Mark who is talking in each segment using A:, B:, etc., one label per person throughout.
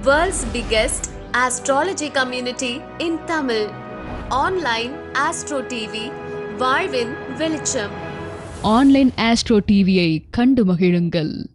A: World's biggest astrology community in Tamil. Online Astro TV, வாழ்வின் வெளிச்சம்.
B: Online astro டிவியை கண்டு மகிழுங்கள்.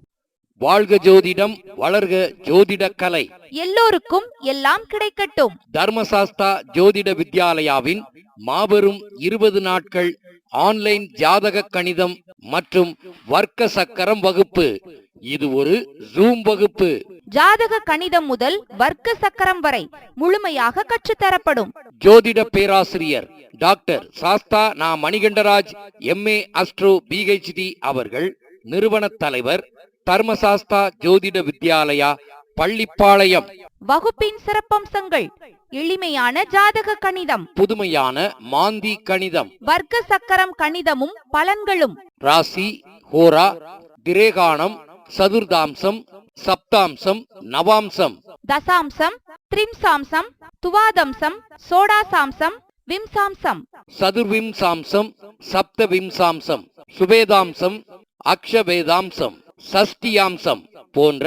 C: வாழ்க ஜோதிடம் வளர்க ஜோதிட கலை.
D: எல்லோருக்கும் எல்லாம் கிடைக்கட்டும்.
C: தர்மசாஸ்தா ஜோதிட வித்யாலயாவின் மாபெரும் இருபது நாட்கள் ஆன்லைன் ஜாதக கணிதம் மற்றும் வர்க்க சக்கரம் வகுப்பு. இது ஒரு ஜூம் வகுப்பு.
D: ஜாதக கணிதம் முதல் வர்க்க சக்கரம் வரை முழுமையாக கற்றுத்தரப்படும்.
C: ஜோதிட பேராசிரியர் டாக்டர் சாஸ்தா நா. மணிகண்டராஜ் எம்ஏ அஸ்ட்ரோ பிஹெச்டி அவர்கள் நிறுவன தலைவர் தர்மசாஸ்தா ஜோதிட வித்யாலயா பள்ளிப்பாளையம்.
D: வகுப்பின் சிறப்பம்சங்கள் எளிமையான ஜாதக கணிதம்.
C: புதுமையான மாந்தி கணிதம்.
D: வர்க்க சக்கரம் கணிதமும் பலன்களும்.
C: ராசி ஹோரா திரேகானம் சதுர்தாம்சம் சப்தாம்சம் நவாம்சம்.
D: தசாம்சம் த்ரிம்சாம்சம் துவாதம்சம் சோடாசாம்சம் விம்சாம்சம்.
C: சதுர்விம்சாம்சம் சப்தவிம்சாம்சம் சுபேதாம்சம் அக்ஷவேதாம்சம் சஷ்டியாம்சம் போன்ற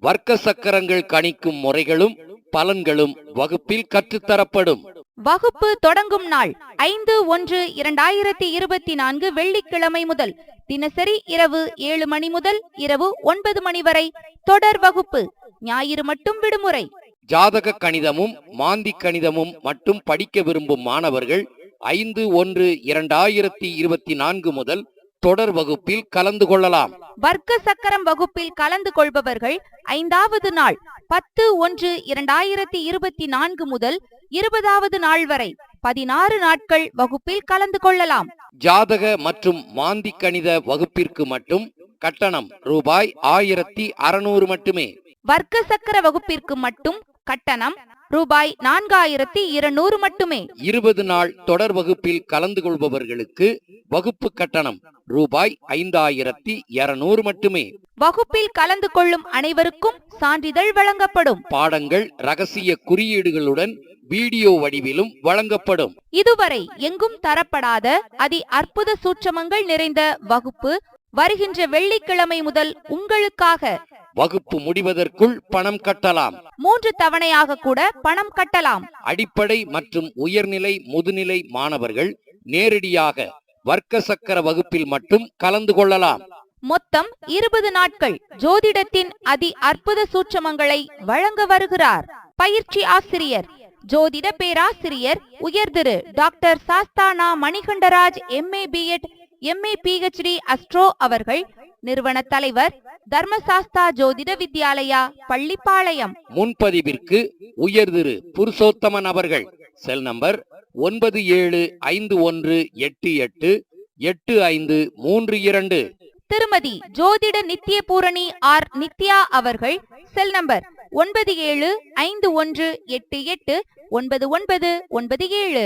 C: வர்க்க சக்கரங்கள் கணிக்கும் முறைகளும் பலன்களும் வகுப்பில் கற்றுத்தரப்படும்.
D: வகுப்பு தொடங்கும் நாள் ஐந்து ஒன்று இரண்டாயிரத்தி இருபத்தி நான்கு வெள்ளிக்கிழமை முதல் தினசரி இரவு ஏழு மணி முதல் இரவு ஒன்பது மணி வரை தொடர் வகுப்பு ஞாயிறு மட்டும் விடுமுறை.
C: ஜாதக கணிதமும் மாந்தி கணிதமும் மட்டும் படிக்க விரும்பும் மாணவர்கள் ஐந்து ஒன்று இரண்டாயிரத்தி இருபத்தி நான்கு முதல் தொடர் வகுப்பில் கலந்து கொள்ளலாம்.
D: வர்க்க சக்கரம் வகுப்பில் கலந்து கொள்பவர்கள் ஐந்தாவது நாள் பத்து ஒன்று இரண்டாயிரத்தி இருபத்தி நான்கு முதல் இருபதாவது நாள் வரை பதினாறு நாட்கள் வகுப்பில் கலந்து கொள்ளலாம்.
C: ஜாதக மற்றும் மாந்தி கணித வகுப்பிற்கு மட்டும் கட்டணம் ரூபாய் ஆயிரத்தி அறுநூறு மட்டுமே.
D: வர்க்க சக்கர வகுப்பிற்கு மட்டும் கட்டணம் ரூபாய் நான்காயிரத்தி இருநூறு மட்டுமே.
C: இருபது நாள் தொடர் வகுப்பில் கலந்து கொள்பவர்களுக்கு வகுப்பு கட்டணம் ரூபாய் ஐந்தாயிரத்தி இருநூறு மட்டுமே.
D: வகுப்பில் கலந்து கொள்ளும் அனைவருக்கும் சான்றிதழ் வழங்கப்படும்.
C: பாடங்கள் ரகசிய குறியீடுகளுடன் வீடியோ வடிவிலும் வழங்கப்படும்.
D: இதுவரை எங்கும் தரப்படாத அதி அற்புத சூட்சமங்கள் நிறைந்த வகுப்பு வருகின்ற வெள்ளிக்கிழமை முதல் உங்களுக்காக.
C: வகுப்பு முடிவதற்குள் பணம் கட்டலாம்.
D: மூன்று தவணையாக கூட பணம் கட்டலாம்.
C: அடிப்படை மற்றும் உயர்நிலை முதுநிலை மாணவர்கள் நேரடியாக வர்க்க சக்கர வகுப்பில் மட்டும் கலந்து கொள்ளலாம்.
D: மொத்தம் இருபது நாட்கள் ஜோதிடத்தின் அதி அற்புத சூட்சமங்களை வழங்க வருகிறார். பயிற்சி ஆசிரியர். ஜோதிட பேராசிரியர் உயர்திரு doctor சாஸ்தானா Manikandaraj MA BEd MA PhD astro அவர்கள் நிறுவன தலைவர் தர்மசாஸ்தா ஜோதிட வித்யாலயா பள்ளிப்பாளையம்.
C: முன்பதிவிற்கு உயர்திரு புருஷோத்தமன் அவர்கள். செல் நம்பர் ஒன்பது ஏழு ஐந்து ஒன்று எட்டு எட்டு எட்டு ஐந்து மூன்று இரண்டு.
D: திருமதி ஜோதிட நித்திய பூரணி ஆர் நித்யா அவர்கள் செல் நம்பர் ஒன்பது ஏழு ஐந்து ஒன்று எட்டு எட்டு ஒன்பது ஒன்பது ஒன்பது ஏழு.